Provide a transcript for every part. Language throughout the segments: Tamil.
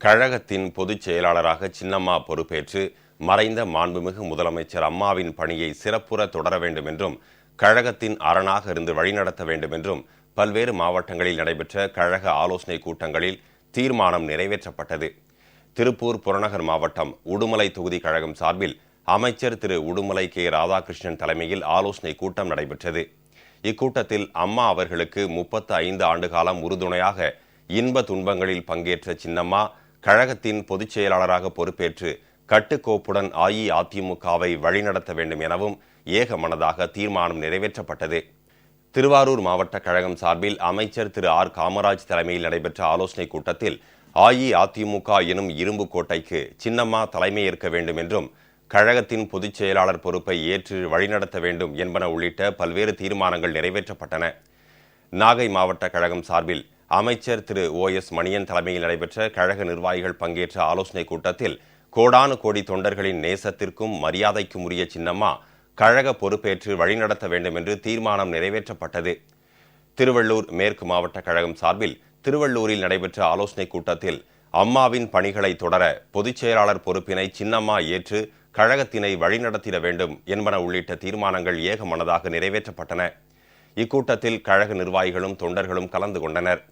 கழகத்தின் பொதுச் செயலாளராக சின்னம்மா பொறுப்பேற்று மறைந்த மாண்புமிகு முதலமைச்சர் அம்மாவின் பணியை சிறப்புற தொடர வேண்டும் என்றும் கழகத்தின் அரணாக இருந்து வழிநடத்த வேண்டும் என்றும் பல்வேறு மாவட்டங்களில் நடைபெற்ற கழக ஆலோசனை கூட்டங்களில் தீர்மானம் நிறைவேற்றப்பட்டது. திருப்பூர் புறநகர் மாவட்டம் உடுமலை தொகுதி கழகம் சார்பில் அமைச்சர் திரு உடுமலை கே. ராதாகிருஷ்ணன் தலைமையில் ஆலோசனை கூட்டம் நடைபெற்றது. இக்கூட்டத்தில் அம்மா அவர்களுக்கு முப்பத்து ஐந்து ஆண்டு காலம் உறுதுணையாக இன்ப துன்பங்களில் பங்கேற்ற சின்னம்மா கழகத்தின் பொதுச் செயலாளராக பொறுப்பேற்று கட்டுக்கோப்புடன் அஇஅதிமுகவை வழிநடத்த வேண்டும் எனவும் ஏகமனதாக தீர்மானம் நிறைவேற்றப்பட்டது. திருவாரூர் மாவட்ட கழகம் சார்பில் அமைச்சர் திரு ஆர். காமராஜ் தலைமையில் நடைபெற்ற ஆலோசனை கூட்டத்தில் அஇஅதிமுக எனும் இரும்பு கோட்டைக்கு சின்னம்மா தலைமையேற்க வேண்டும் என்றும் கழகத்தின் பொதுச் செயலாளர் பொறுப்பை ஏற்று வழிநடத்த வேண்டும் என்பன உள்ளிட்ட பல்வேறு தீர்மானங்கள் நிறைவேற்றப்பட்டன. நாகை மாவட்ட கழகம் சார்பில் அமைச்சர் திரு ஓ எஸ் மணியன் தலைமையில் நடைபெற்ற கழக நிர்வாகிகள் பங்கேற்ற ஆலோசனை கூட்டத்தில் கோடானு கோடி தொண்டர்களின் நேசத்திற்கும் மரியாதைக்கும் உரிய சின்னம்மா கழக பொறுப்பேற்று வழிநடத்த வேண்டும் என்று தீர்மானம் நிறைவேற்றப்பட்டது. திருவள்ளூர் மேற்கு மாவட்ட கழகம் சார்பில் திருவள்ளூரில் நடைபெற்ற ஆலோசனை கூட்டத்தில் அம்மாவின் பணிகளை தொடர பொதுச் செயலாளர் பொறுப்பினை சின்னம்மா ஏற்று கழகத்தினை வழிநடத்திட வேண்டும் என்பன உள்ளிட்ட தீர்மானங்கள் ஏகமனதாக நிறைவேற்றப்பட்டன. இக்கூட்டத்தில் கழக நிர்வாகிகளும் தொண்டர்களும் கலந்து கொண்டனர்.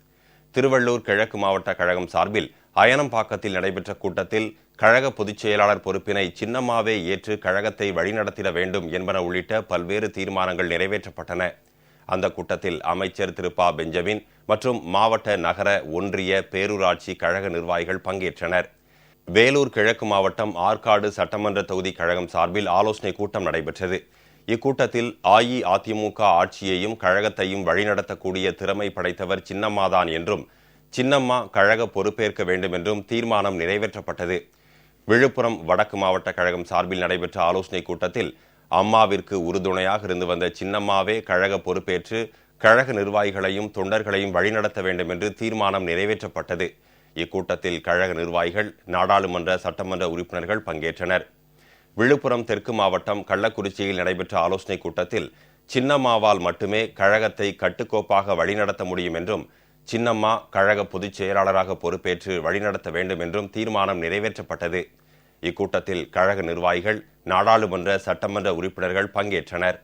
திருவள்ளூர் கிழக்கு மாவட்ட கழகம் சார்பில் அயனம்பாக்கத்தில் நடைபெற்ற கூட்டத்தில் கழக பொதுச் செயலாளர் பொறுப்பினை சின்னம்மாவே ஏற்று கழகத்தை வழிநடத்திட வேண்டும் என்பன உள்ளிட்ட பல்வேறு தீர்மானங்கள் நிறைவேற்றப்பட்டன. அந்த கூட்டத்தில் அமைச்சர் திரு. பா. பெஞ்சமின் மற்றும் மாவட்ட நகர ஒன்றிய பேரூராட்சி கழக நிர்வாகிகள் பங்கேற்றனர். வேலூர் கிழக்கு மாவட்டம் ஆற்காடு சட்டமன்ற தொகுதி கழகம் சார்பில் ஆலோசனை கூட்டம் நடைபெற்றது. இக்கூட்டத்தில் அஇஅதிமுக ஆட்சியையும் கழகத்தையும் வழிநடத்தக்கூடிய திறமை படைத்தவர் சின்னம்மாதான் என்றும் சின்னம்மா கழக பொறுப்பேற்க வேண்டும் என்றும் தீர்மானம் நிறைவேற்றப்பட்டது. விழுப்புரம் வடக்கு மாவட்ட கழகம் சார்பில் நடைபெற்ற ஆலோசனை கூட்டத்தில் அம்மாவிற்கு உறுதுணையாக இருந்து வந்த சின்னம்மாவே கழக பொறுப்பேற்று கழக நிர்வாகிகளையும் தொண்டர்களையும் வழிநடத்த வேண்டும் என்று தீர்மானம் நிறைவேற்றப்பட்டது. இக்கூட்டத்தில் கழக நிர்வாகிகள் நாடாளுமன்ற சட்டமன்ற உறுப்பினர்கள் பங்கேற்றனர். விழுப்புரம் தெற்கு மாவட்டம் கள்ளக்குறிச்சியில் நடைபெற்ற ஆலோசனை கூட்டத்தில் சின்னம்மாவால் மட்டுமே கழகத்தை கட்டுக்கோப்பாக வழிநடத்த முடியும் என்றும் சின்னம்மா கழக பொதுச் செயலாளராக பொறுப்பேற்று வழிநடத்த வேண்டும் என்றும் தீர்மானம் நிறைவேற்றப்பட்டது. இக்கூட்டத்தில் கழக நிர்வாகிகள் நாடாளுமன்ற சட்டமன்ற உறுப்பினர்கள் பங்கேற்றனர்.